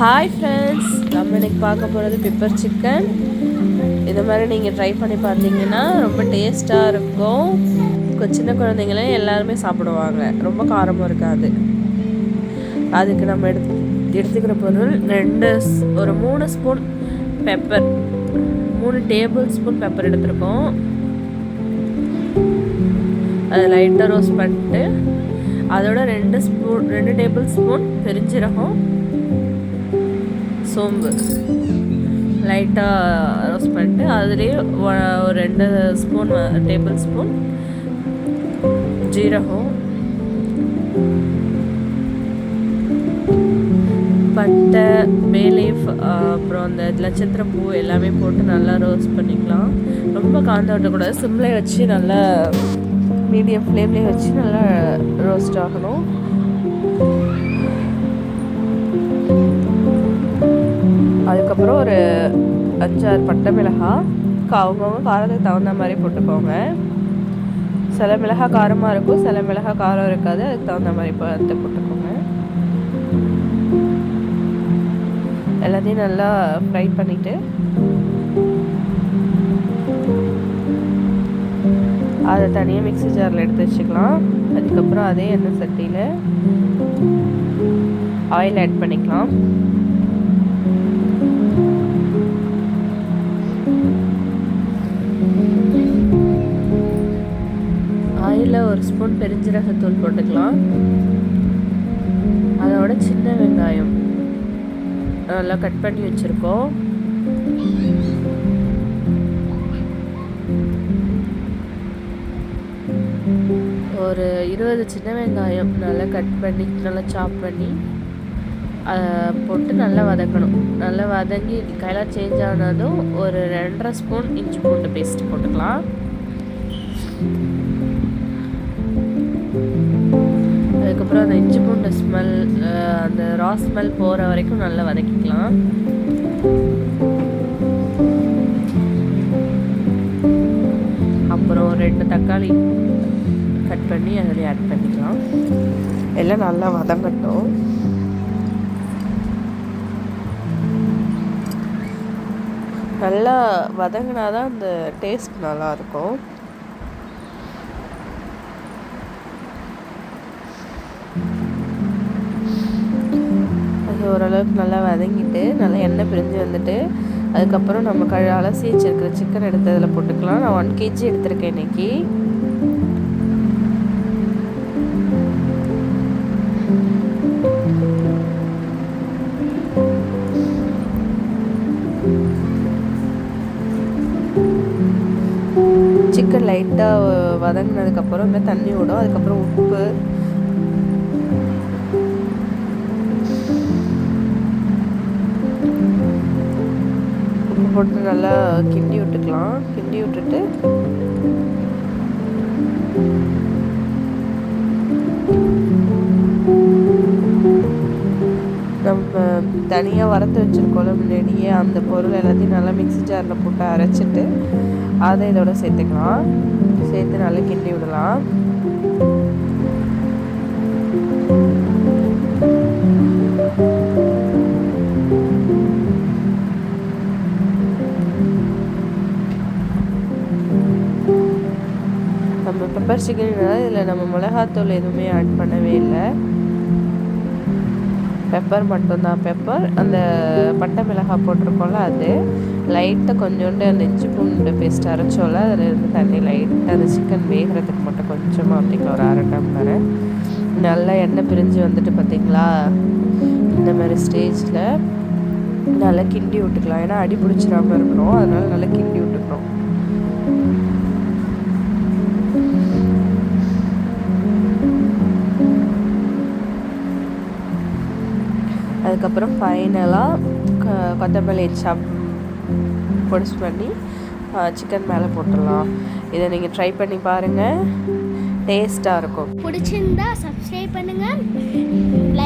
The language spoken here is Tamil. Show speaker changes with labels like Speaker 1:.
Speaker 1: ஹாய் ஃப்ரெண்ட்ஸ் நம்ம இன்னைக்கு பார்க்க போகிறது பெப்பர் சிக்கன் இது மாதிரி நீங்கள் ட்ரை பண்ணி பார்த்தீங்கன்னா ரொம்ப டேஸ்ட்டாக இருக்கும். சின்ன குழந்தைங்களே எல்லாருமே சாப்பிடுவாங்க. ரொம்ப காரமும் இருக்காது. அதுக்கு நம்ம எடுத்து எடுத்துக்கிற பொருள் ரெண்டு ஸ்- ஒரு மூணு ஸ்பூன் பெப்பர் மூணு டேபிள் ஸ்பூன் பெப்பர் எடுத்திருக்கோம். அது லைட்டாக ரோஸ்ட் பண்ணிட்டு அதோட ரெண்டு ஸ்பூன் ரெண்டு டேபிள் ஸ்பூன் பெருஞ்சீரகம். சோம்பு. லைட்டாக ரோஸ்ட் பண்ணிட்டு அதுலேயே ஒரு ரெண்டு ஸ்பூன் டேபிள் ஸ்பூன் ஜீரகம் பட்டை பேலீஃப் அப்புறம் அந்த நட்சத்திர பூ எல்லாமே போட்டு நல்லா ரோஸ்ட் பண்ணிக்கலாம். ரொம்ப காந்த ஓட்டக்கூடாது சிம்லே வச்சு நல்லா மீடியம் ஃப்ளேம்லேயே வச்சு நல்லா ரோஸ்ட் ஆகணும். அதுக்கப்புறம் ஒரு அஞ்சாறு பட்டை மிளகாய் கா- காரத்துக்கு தகுந்த மாதிரி போட்டுக்கோங்க. சில மிளகாய் காரமாக இருக்கும் சில மிளகாய் காரம் இருக்காது அதுக்கு தகுந்த மாதிரி பார்த்து போட்டுக்கோங்க. எல்லாத்தையும் நல்லா ஃப்ரை பண்ணிவிட்டு அதை தனியாக மிக்ஸி ஜாரில் எடுத்து வச்சுக்கலாம். அதுக்கப்புறம் அதே எண்ணெய் சட்டியில் ஆயில் ஆட் பண்ணிக்கலாம். ஒரு ஸ்பூன் பெருஞ்சீரகத்தூள் போட்டுக்கலாம். அதோட சின்ன வெங்காயம் நல்லா கட் பண்ணி வச்சுருக்கோம். ஒரு இருபது சின்ன வெங்காயம் நல்லா கட் பண்ணி நல்லா சாப் பண்ணி அதை போட்டு நல்லா வதக்கணும். நல்லா வதங்கி கலர் சேஞ்ச் ஆனதும் ஒரு ரெண்டரை ஸ்பூன் இஞ்சி பூண்டு பேஸ்ட் போட்டுக்கலாம். அதுக்கப்புறம் அந்த இஞ்சி பூண்டு ஸ்மெல் அந்த ரா ஸ்மெல் போகிற வரைக்கும் நல்லா வதக்கிக்கலாம். அப்புறம் ரெண்டு தக்காளி கட் பண்ணி அதில் ஆட் பண்ணிக்கலாம். எல்லாம் நல்லா வதங்கட்டும். நல்லா வதங்கினா தான் அந்த டேஸ்ட் நல்லாயிருக்கும். ஓரளவுக்கு நல்லா வதங்கிட்டு நல்லா எண்ணெய் பிரிஞ்சு வந்துட்டு அதுக்கப்புறம் நம்ம கழ அலசி வச்சுருக்கிற சிக்கன் எடுத்து அதில் போட்டுக்கலாம். நான் ஒன் கேஜி எடுத்திருக்கேன் இன்னைக்கு. சிக்கன் லைட்டாக வதங்கினதுக்கப்புறம் தண்ணி விடும். அதுக்கப்புறம் உப்பு போட்டு நல்லா கிண்டி விட்டுக்கலாம். கிண்டி விட்டுட்டு நம்ம தனியாக வறுத்து வச்சுருக்கோம்ல முன்னாடியே அந்த பொருள் எல்லாத்தையும் நல்லா மிக்ஸி ஜாரில் போட்டு அரைச்சிட்டு அதை இதோட சேர்த்துக்கலாம். சேர்த்து நல்லா கிண்டி விடலாம். நம்ம பெப்பர் சிக்கன் இதில் நம்ம மிளகாத்தூள் எதுவுமே ஆட் பண்ணவே இல்லை. பெப்பர் மட்டும்தான் பெப்பர் அந்த பட்டை மிளகாய் போட்டிருக்கோம்ல அது. லைட்டாக கொஞ்சோண்டு அந்த இஞ்சி பூண்டு பேஸ்ட் அரைச்சோல அதில் இருந்து தண்ணி லைட்டாக அந்த சிக்கன் வேகிறதுக்கு மட்டும் கொஞ்சமாக அப்படிங்க ஒரு அரை டம்ளர் நல்லா எண்ணெய் பிரிஞ்சு வந்துட்டு பார்த்தீங்களா இந்த மாதிரி ஸ்டேஜில் நல்லா கிண்டி விட்டுக்கலாம். ஏன்னா அடி பிடிச்சிடாம இருக்கிறோம் அதனால் நல்லா கிண்டி விட்டுக்கிறோம் அதுக்கப்புறம் ஃபைனலாக க கொத்தமல்லி சாப் பொடிச்சு பண்ணி சிக்கன் மேலே போட்டுடலாம். இதை நீங்கள் ட்ரை பண்ணி பாருங்கள் டேஸ்ட்டாக இருக்கும்.
Speaker 2: பிடிச்சிருந்தா சப்ஸ்கிரைப் பண்ணுங்கள் லைக்